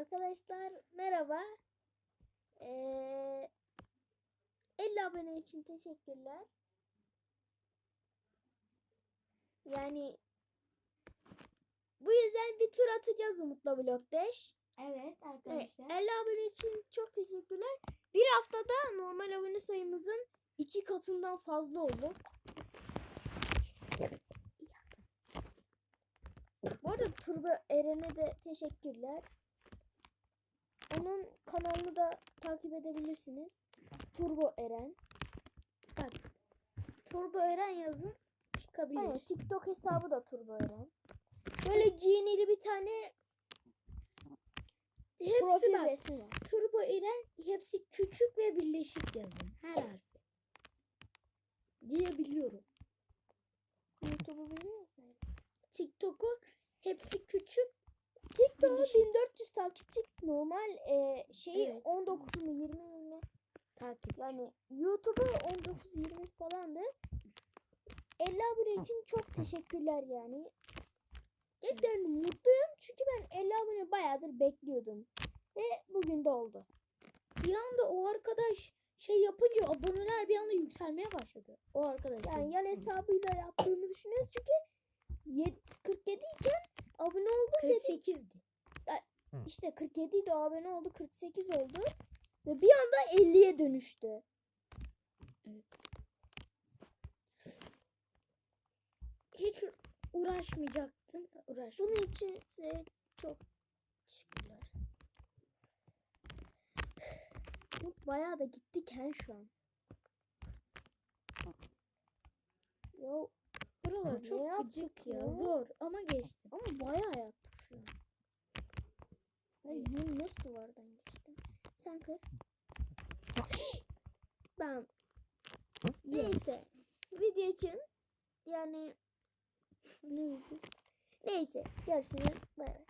Arkadaşlar merhaba. Ee, 50 abone için teşekkürler. Yani bu yüzden bir tur atacağız Umut'la Blok Dash. Evet Evet, arkadaşlar. 50 abone için çok teşekkürler. Bir haftada normal abone sayımızın iki katından fazla oldu. Bu arada Turbo Eren'e de teşekkürler. Onun kanalını da takip edebilirsiniz. Turbo Eren. Bak. Turbo Eren yazın. Çıkabilir. Evet, TikTok hesabı da Turbo Eren. Böyle GN'li bir tane Hepsi profil bak. resmi var. Turbo İren hepsi küçük ve birleşik yazın. Her harfi. Diyebiliyorum. YouTube'u biliyor musun? TikTok'u hepsi küçük. Birleşik. 1400 takipçi normal e, şeyi Evet. 19 mu 20 mi? Takip. Yani YouTube'u 19-20 falandı. 50 abone için çok teşekkürler yani. Gerçekten mutluyum çünkü ben 50 abone bayağıdır bekliyordum. Ve bugün de oldu. Bir anda o arkadaş şey yapınca aboneler bir anda yükselmeye başladı. O arkadaş. Yani yan hesabıyla yaptığımı düşünüyoruz çünkü yed- 47 iken abone oldu dedi. 48'di. İşte 47 idi abone oldu 48 oldu. Ve bir anda 50'ye dönüştü. Hiç uğraşmayacaktım. Uğraş. Bunun için size çok teşekkürler. Bu Bayağı da gittik he şu an. Yo, Buralar çok gıcık ya. ya? Zor ama geçtim. ama bayağı yaptık şu an. Ay duvardan geçtim? Sen kır. ben neyse video için yani? Neyse görüşürüz. Bay bay.